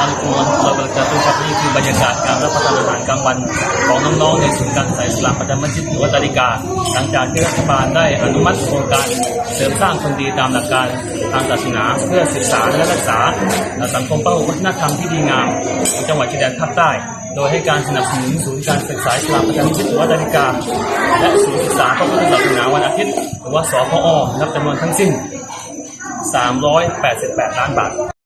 Assalamualaikum warahmatullahi wabarakatuh ครับนี่คือบรรยากาศการรับประทานอาหารกลางวันของน้องๆในศูนย์การศึกษาอิสลามประจำมัสยิดหรือว่าตาริกา หลังจากที่รัฐบาลได้อนุมัติโครงการเสริมสร้างคนดีตามหลักการทางศาสนาเพื่อศึกษาและรักษาสังคมพหุวัฒนธรรมที่ดีงามของจังหวัดชายแดนภาคใต้โดยให้การสนับสนุนศูนย์การศึกษาอิสลามประจำมัสยิดหรือว่าตาริกา และศูนย์ศึกษาพระพุทธศาสนาวันอาทิตย์ หรือว่าสพอนับจำนวนทั้งสิ้น 388 ล้านบาท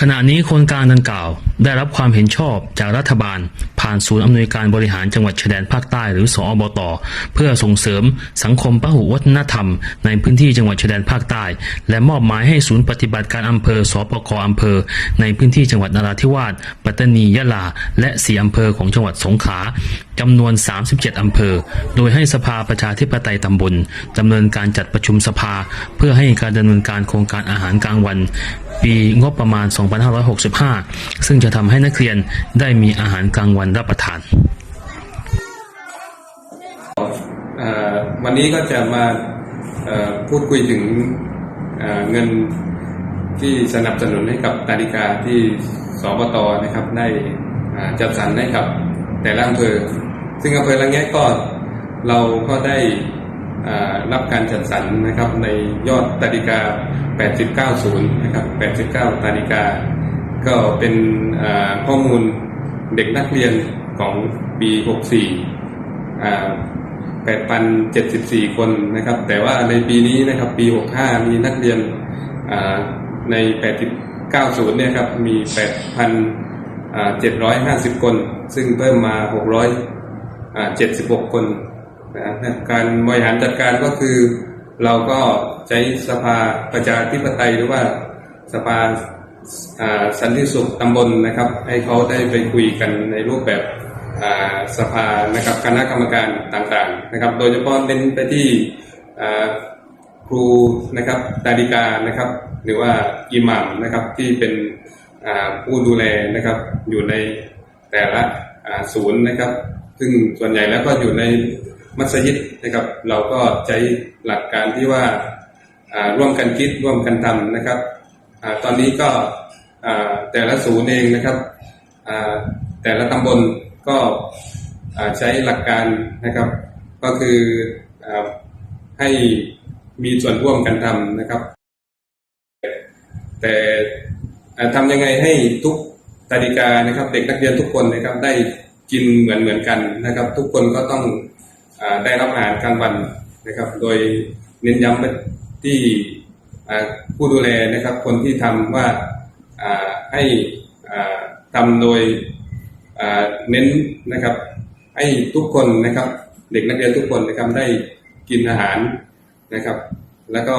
ขณะนี้โครงการดังกล่าว ได้รับความเห็นชอบจากรัฐบาล ผ่านศูนย์อำนวยการบริหารจังหวัดชายแดนภาคใต้หรือสอบต เพื่อส่งเสริมสังคมพหุวัฒนธรรม ในพื้นที่จังหวัดชายแดนภาคใต้ และมอบหมายให้ศูนย์ปฏิบัติการอำเภอสปกอำเภอ ในพื้นที่จังหวัดนราธิวาสปัตตานียะลา และสี่อำเภอของจังหวัดสงขลาจำนวน 37 อำเภอ โดยให้สภาประชาธิปไตยตำบลดำเนินการจัดประชุมสภา เพื่อให้การดำเนินการโครงการอาหารกลางวัน ปีงบประมาณ 2565 ซึ่งจะทำให้นักเรียนได้มีอาหารกลางวันรับประทานวันนี้ก็จะมาพูดคุยถึงเเงินที่สนับสนุนให้กับนาฬิกาที่สบตนะครับได้จัดสรรให้กับแต่ละอำเภอ ซึ่งอำเภอละแงะก็เราก็ได้รับการจัดสรรนะครับในยอดนาฬิกา 8.90นะครับ89นาฬิกา ก็เป็นข้อมูล เด็กนักเรียนของปี64 8,074 คนนะครับ แต่ว่าในปีนี้นะครับปี 65 มีนักเรียนใน890เนี่ยครับมี 8,750 คน ซึ่งเพิ่มมา 676 คนนะการบริหารจัดการก็คือเราก็ใช้สภาประชาธิปไตยหรือว่าสภา สันติสุขตำบลนะครับ ให้เขาได้ไปคุยกันในรูปแบบสภานะครับคณะกรรมการต่างๆนะครับ โดยเฉพาะเน้นไปที่ครูนะครับดาริกานะครับ หรือว่าอิหมัมนะครับที่เป็นผู้ดูแลนะครับอยู่ในแต่ละศูนย์นะครับ ซึ่งส่วนใหญ่แล้วก็อยู่ในมัสยิดนะครับ เราก็ใช้หลักการที่ว่าร่วมกันคิดร่วมกันทำนะครับ ตอนนี้ก็แต่ละศูนย์เองนะครับแต่ละตำบลก็ใช้หลักการนะครับ ก็คืออให้มีส่วนร่วมกันทำนะครับ แต่ทำยังไงให้ทุกนาฬิกานะครับ เด็กนักเรียนทุกคนนะครับได้กินเหมือนเหมือนกันนะครับ ทุกคนก็ต้องอได้รับอาหารกลางวันนะครับ โดยเน้นย้ำที่ ผู้ดูแลนะครับคนที่ทำว่าอ่าให้อ่าทำโดยเน้นนะครับให้ทุกคนนะครับ เด็กนักเรียนทุกคนนะครับได้กินอาหารนะครับ แล้วก็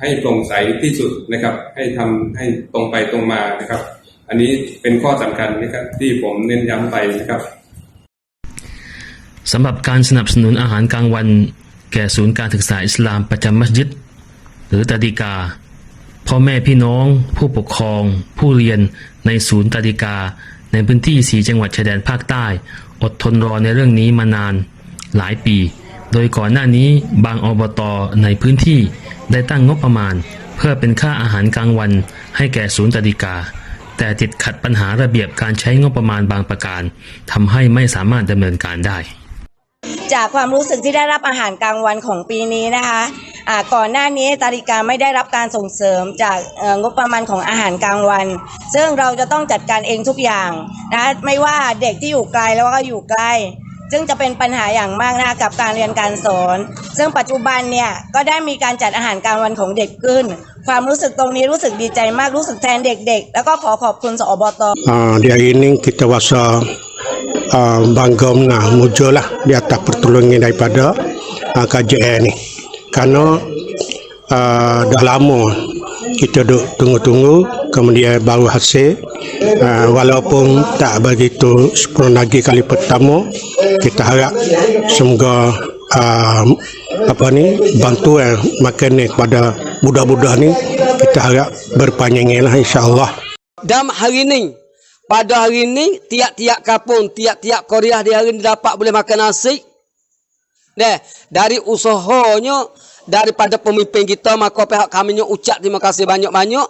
ให้โปร่งใสที่สุดนะครับ ให้ทำให้ตรงไปตรงมานะครับ อันนี้เป็นข้อสำคัญนะครับที่ผมเน้นย้ำไปนะครับสำหรับการสนับสนุนอาหารกลางวัน แก่ศูนย์การศึกษาอิสลามประจำมัสยิด หรือตาดิกาพ่อแม่พี่น้อง ผู้ปกครอง ผู้เรียนในศูนย์ตาดิกา ในพื้นที่สีจังหวัดชายแดนภาคใต้ อดทนรอในเรื่องนี้มานาน หลายปี โดยก่อนหน้านี้บางอบตในพื้นที่ได้ตั้งงบประมาณ เพื่อเป็นค่าอาหารกลางวัน ให้แก่ศูนย์ตาดิกา แต่ติดขัดปัญหาระเบียบการใช้งบประมาณบางประการทำให้ไม่สามารถดำเนินการได้ จากความรู้สึกที่ได้รับอาหารกลางวันของปีนี้นะคะ ก่อนหน้านี้ตาริกาไม่ได้รับการส่งเสริมจากงบประมาณของอาหารกลางวัน ซึ่งเราจะต้องจัดการเองทุกอย่างนะไม่ว่าเด็กที่อยู่ไกลแล้วก็อยู่ใกล้ซึ่งจะเป็นปัญหาอย่างมากนะกับการเรียนการสอน ซึ่งปัจจุบันเนี่ยก็ได้มีการจัดอาหารกลางวันของเด็กขึ้น ความรู้สึกตรงนี้รู้สึกดีใจมากรู้สึกแทนเด็กๆ แล้วก็ขอขอบคุณสอบต Uh, di hari ini kita rasa uh, bangga menang muncul lah di atas pertolongan daripada uh, KJN ni kerana uh, dah lama kita duk tunggu-tunggu kemudian baru hasil uh, walaupun tak begitu sempurna lagi kali pertama kita harap semoga uh, apa ni bantuan makan kepada budak-budak ni kita harap berpanjangan lah insyaAllah Dan hari ni, pada hari ni, tiap-tiap kampung, tiap-tiap Korea di hari ni dapat boleh makan nasi. Deh, dari usahanya, daripada pemimpin kita, maka pihak kami nya ucap terima kasih banyak-banyak.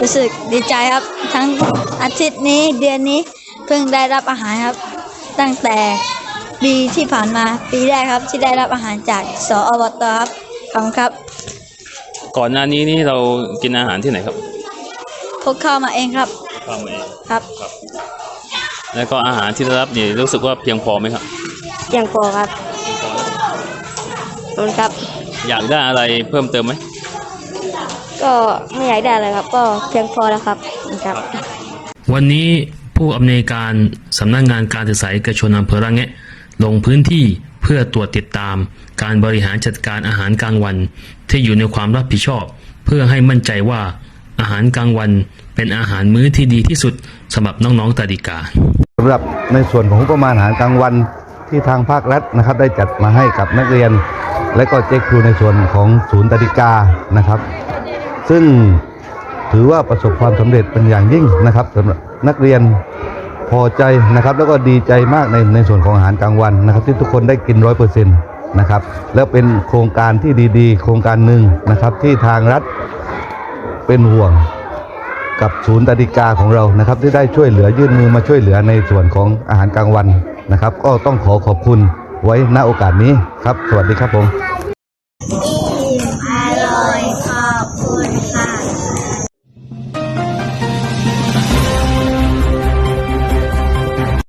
รู้สึกดีใจครับ ทั้งอาทิตย์นี้เดือนนี้เพิ่งได้รับอาหารครับ ตั้งแต่ปีที่ผ่านมาปีแรกครับ ที่ได้รับอาหารจากสอบตครับขอบคุณครับ ก่อนหน้านี้นี่เรากินอาหารที่ไหนครับพกเข้ามาเองครับข้าวเองครับ แล้วก็อาหารที่ได้รับนี่รู้สึกว่าเพียงพอไหมครับ ยังพอครับ ขอบคุณครับ อยากได้อะไรเพิ่มเติมไหมก็ไม่อยากได้เลยครับ ก็เพียงพอแล้วครับขอบคุณครับ วันนี้ผู้อำนวยการสำนักงานการศึกษาเอกชนอำเภอระแงะ ลงพื้นที่เพื่อตรวจติดตาม การบริหารจัดการอาหารกลางวัน ที่อยู่ในความรับผิดชอบ เพื่อให้มั่นใจว่าอาหารกลางวันเป็นอาหารมื้อที่ดีที่สุดสำหรับน้องๆตาดิกาสำหรับในส่วนของงบประมาณอาหารกลางวันที่ทางภาครัฐนะครับได้จัดมาให้กับนักเรียน และก็เจ๊ครูในส่วนของศูนย์ตดิกานะครับ ซึ่งถือว่าประสบความสำเร็จเป็นอย่างยิ่งนะครับสำหรับนักเรียนพอใจนะครับ แล้วก็ดีใจมากในในส่วนของอาหารกลางวันนะครับ ที่ทุกคนได้กินร้อยเปอร์เซ็นต์นะครับแล้วเป็นโครงการที่ดีๆ โครงการหนึ่งนะครับที่ทางรัฐเป็นห่วงกับศูนย์ตดิกาของเรานะครับ ที่ได้ช่วยเหลือยื่นมือมาช่วยเหลือในส่วนของอาหารกลางวันนะครับ ก็ต้องขอขอบคุณ ไว้ณโอกาสนี้ครับ สวัสดีครับผม